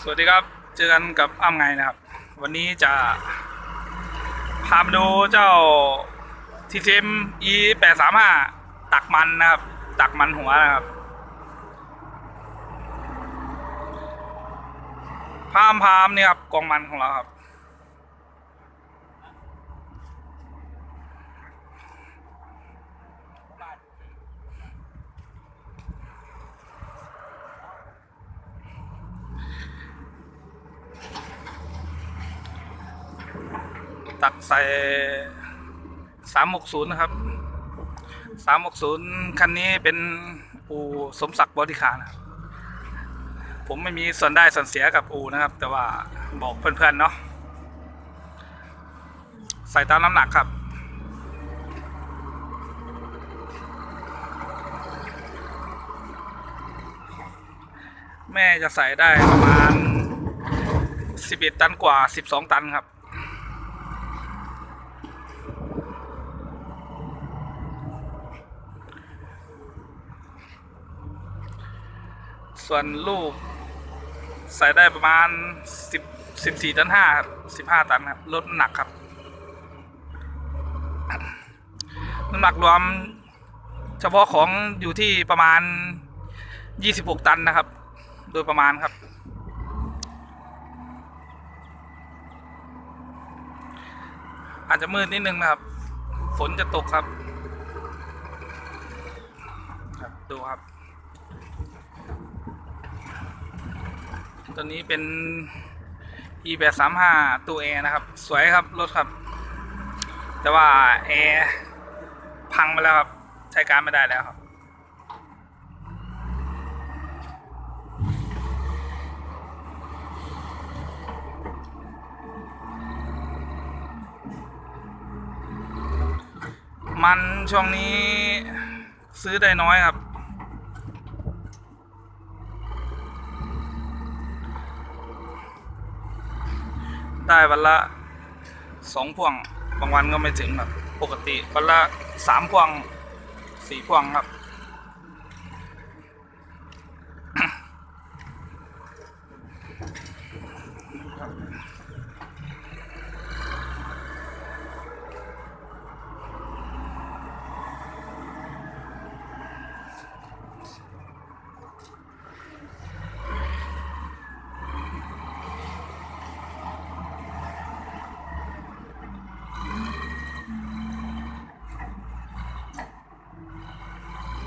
สวัสดีครับ เจอกันกับอ้ำไงนะครับ วันนี้จะพามาดูเจ้าทีเทม E835 ตักมันนะครับ ตักมันหัวนะครับ พามพามเนี่ยครับกองมันของเราครับ ตักใส่สามหกศูนย์นะครับสามหกศูนย์คันนี้เป็นอูสมศักดิ์บริคารนะผมไม่มีส่วนได้ส่วนเสียกับอูนะครับ แต่ว่าบอกเพื่อนๆเนาะใส่ตามน้ำหนักครับแม่จะใส่ได้ประมาณ 11 ตันกว่า 12 ตันครับ ส่วนลูก ใส่ได้ประมาณสิบสิบสี่ตันห้าครับสิบห้าตันครับลดน้ำหนักครับน้ำหนักรวม เฉพาะของอยู่ที่ประมาณยี่สิบหกตันนะครับ โดยประมาณครับ อาจจะมืดนิดนึงนะครับ ฝนจะตกครับ ครับดูครับ ตัวนี้เป็น e 8 3 5ตัวแอร์นะครับ สวยครับ รถครับ แต่ว่าแอร์พังไปแล้วครับ ใช้การไม่ได้แล้วครับมันช่วงนี้ซื้อได้น้อยครับ ได้วันละสองพวง บางวันก็ไม่ถึงครับ ปกติวันละสามพวงสี่พวงครับ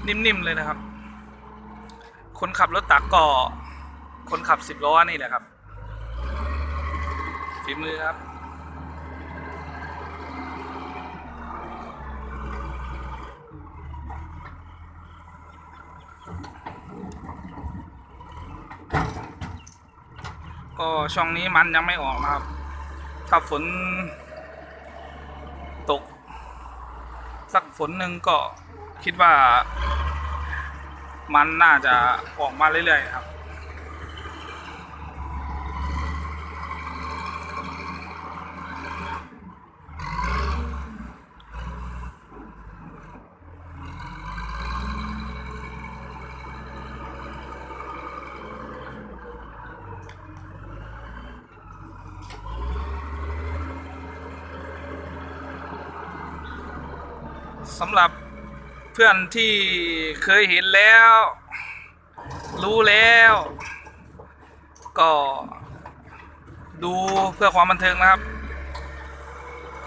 นิ่มๆเลยนะครับ คนขับรถตักก็คนขับสิบล้อนี่แหละครับ ฝีมือครับก็ช่วงนี้มันยังไม่ออกนะครับ ถ้าฝน ตก สักฝนหนึ่งก็ คิดว่า มันน่าจะออกมาเรื่อยๆครับ สำหรับ เพื่อนที่เคยเห็นแล้ว รู้แล้ว ก็ดูเพื่อความบันเทิงนะครับ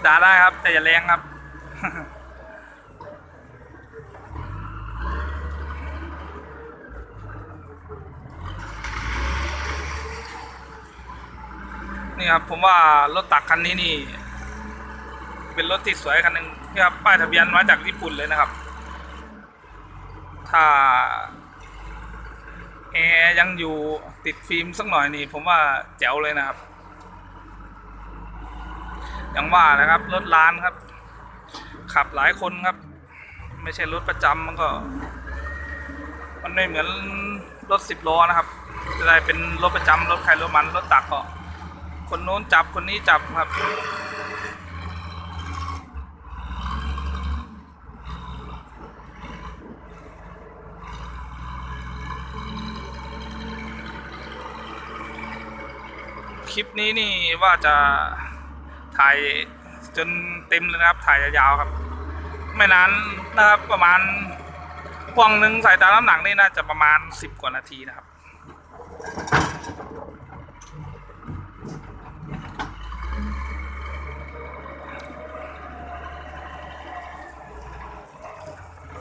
ด่าได้ครับ แต่อย่าแรงครับ นี่ครับ ผมว่ารถตักคันนี้นี่ เป็นรถที่สวยคันหนึ่งนี่ครับป้ายทะเบียนมาจากญี่ปุ่นเลยนะครับ ถ้าแอร์ยังอยู่ติดฟิล์มสักหน่อยนี่ผมว่าแจ๋วเลยนะครับอย่างว่านะครับรถล้านครับ ขับหลายคนครับ ไม่ใช่รถประจำมันก็ มันไม่เหมือนรถสิบล้อนะครับ จะได้เป็นรถประจำรถใครรถมันรถตักก็คนโน้นจับคนนี้จับครับ คลิปนี้นี่ว่าจะถ่ายจนเต็มเลยนะครับ ถ่ายยาวๆครับ ไม่นานนะครับประมาณพ่วงหนึ่งใสายตาน้ำหนักนี่น่าจะประมาณสิบกว่านาทีนะครับ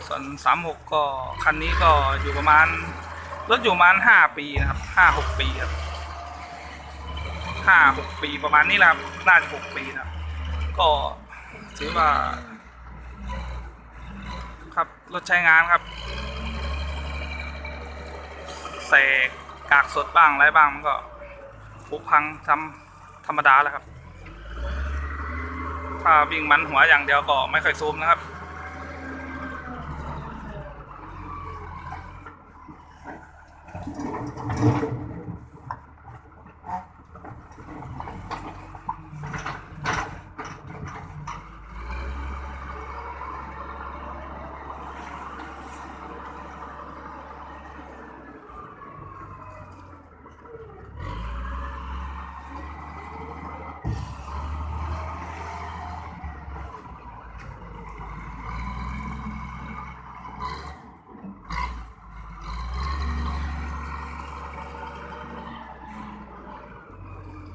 ส่วนสามหกก็คันนี้ก็อยู่ประมาณรถอยู่ประมาณห้าปีนะครับห้าหกปีครับ ห้าหกปีประมาณนี้แหละน่าจะหกปีนะก็ถือว่า ครับรถใช้งานครับใส่กากสดบ้างอะไรบ้างมันก็ผุพังทำธรรมดาแหล้วครับ ถ้าวิ่งมันหัวอย่างเดียวก็ไม่ค่อยซูมนะครับ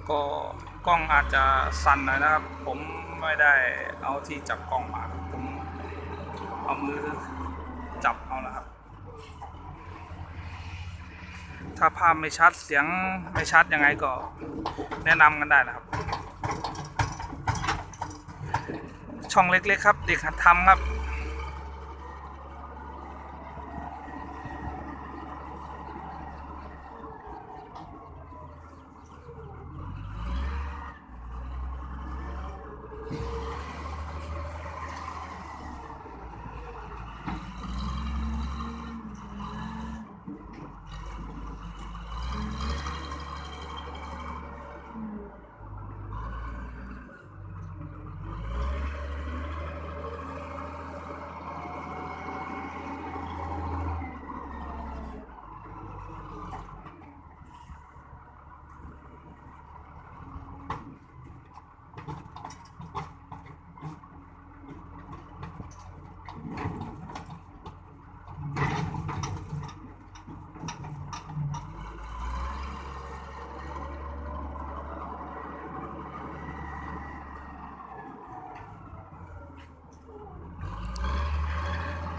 ก็กล้องอาจจะสั่นหน่อยนะครับ ผมไม่ได้เอาที่จับกล้องมาผมเอามือจับเอานะครับ ถ้าภาพไม่ชัดเสียงไม่ชัดยังไงก็แนะนำกันได้นะครับ ช่องเล็กๆครับ เด็กหัดทำครับ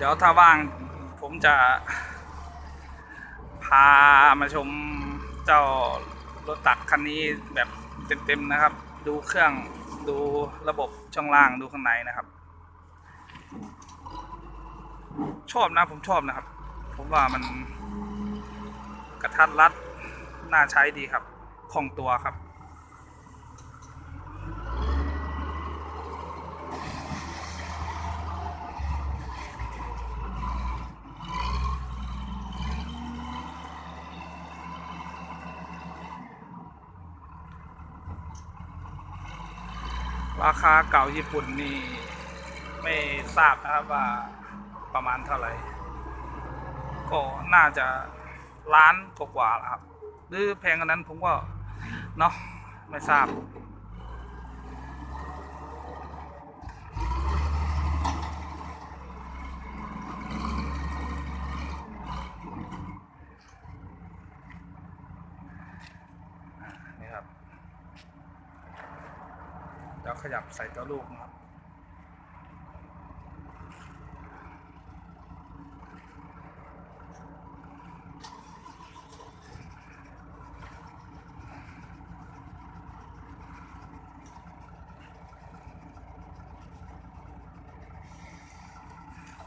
ดี๋ยวถ้าว่างผมจะ พามาชมเจ้ารถตักคันนี้แบบเต็มๆนะครับ ดูเครื่องดูระบบช่องล่างดูข้างในนะครับ ชอบนะผมชอบนะครับ ผมว่ามันกระทัดรัดน่าใช้ดีครับคล่องตัวครับ ราคาเก่าญี่ปุ่นนี่ไม่ทราบนะครับว่าประมาณเท่าไหร่ ก็น่าจะล้านกว่าๆแล้วครับ หรือแพงกว่านั้นผมก็เนาะไม่ทราบ อ่านี่ครับ แล้ว ขยับใส่ตัวลูกนะครับ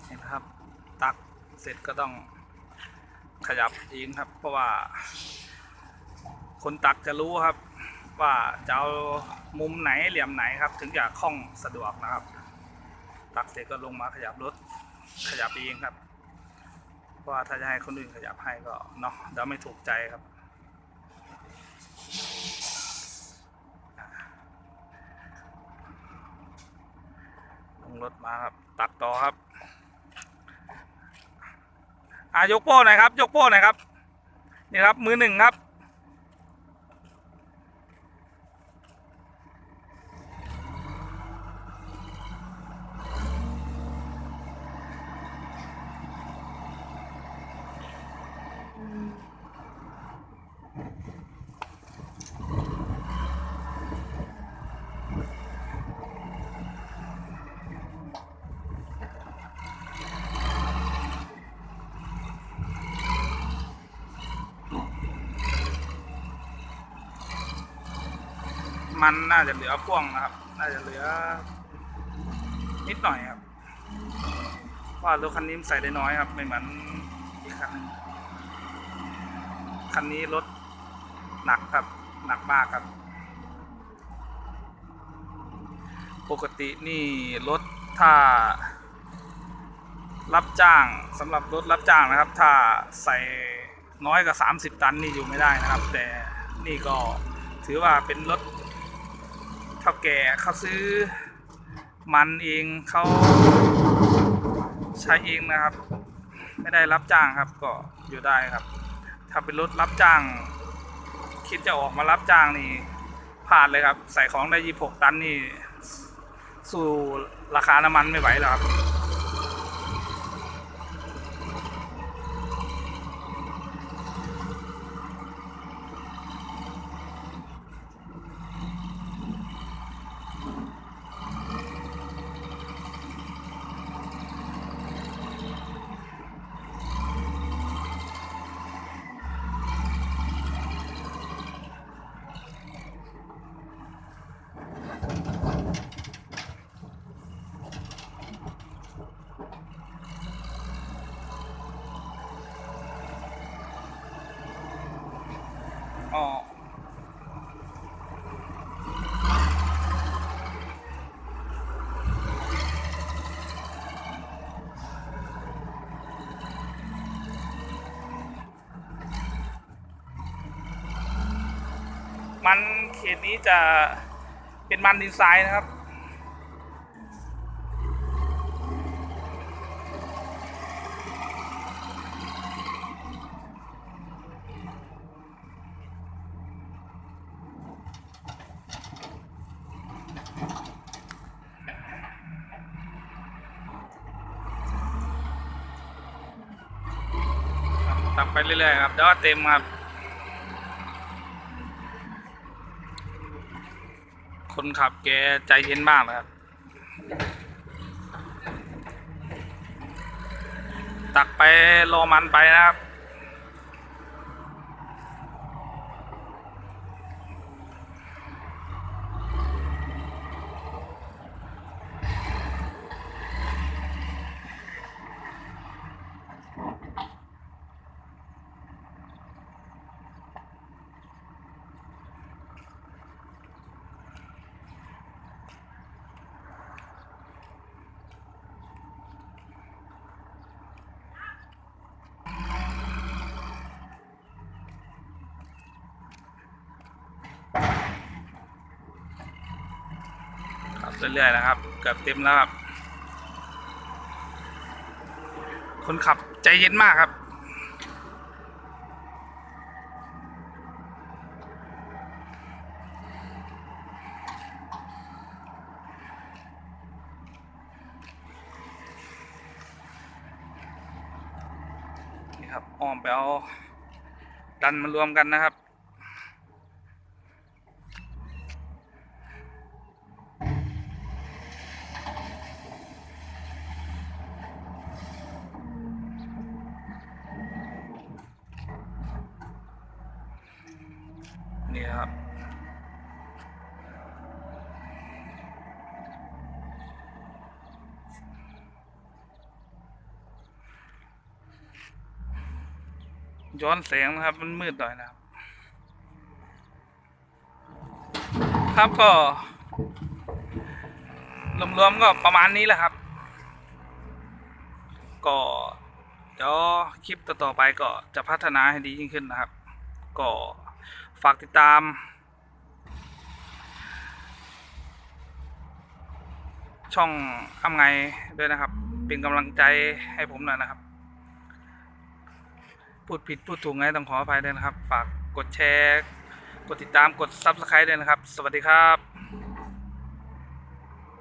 นี่นะครับตักเสร็จก็ต้องขยับเองครับ เพราะว่า คนตักจะรู้ครับ ว่าจะเอามุมไหนเหลี่ยมไหนครับ ถึงจะคล่องสะดวกนะครับ ตักเสร็จก็ลงมาขยับรถขยับเองครับเพราะว่าถ้าจะให้คนอื่นขยับให้ก็เนาะเดี๋ยวไม่ถูกใจครับ ลงรถมาครับ ตักต่อครับอ่ายกโป้หน่อยครับ ยกโป้หน่อยครับ นี่ครับมือหนึ่งครับ มันน่าจะเหลือพ่วงนะครับ น่าจะเหลือ นิดหน่อยครับเพราะว่ารถคันนี้ใส่ได้น้อยครับ ไม่เหมือนอีกคันนึงคันนี้รถหนักครับ หนักมากครับ ปกตินี่รถถ้า รับจ้างสำหรับรถรับจ้างนะครับ ถ้าใส่น้อยกว่า30 ตันนี่อยู่ไม่ได้นะครับ แต่นี่ก็ถือว่าเป็นรถ เท่าแก่เขาซื้อมันเองเขาใช้เองนะครับ ไม่ได้รับจ้างครับ ก็อยู่ได้ครับ ถ้าเป็นรถรับจ้าง คิดจะออกมารับจ้างนี่พลาดเลยครับ ใส่ของได้ยี่หกตันนี่ สู่ราคาน้ำมันไม่ไหวหรอกครับ อ๋อ มันเขตนี้จะเป็นมันดินทรายนะครับ ตักไปเรื่อยๆครับเดี๋ยวเต็มครับ คนขับแกใจเย็นมากนะครับ ตักไปรอมันไปนะครับ เรื่อยๆนะครับเกือบเต็มแล้วครับ คนขับใจเย็นมากครับนี่ครับอ้อมไปเอาดันมารวมกันนะครับ ย้อนแสงนะครับ มันมืดหน่อยนะครับ ครับก็รวมๆก็ประมาณนี้แหละครับ ก็เดี๋ยวคลิปต่อๆไปก็จะพัฒนาให้ดียิ่งขึ้นนะครับ ก็ฝากติดตาม ช่องอ้ำไงด้วยนะครับ เป็นกำลังใจให้ผมหน่อยนะครับ พูดผิดพูดถูกไงต้องขออภัยด้วยนะครับ ฝากกดแชร์ กดติดตามกด Subscribe ด้วยนะครับ สวัสดีครับ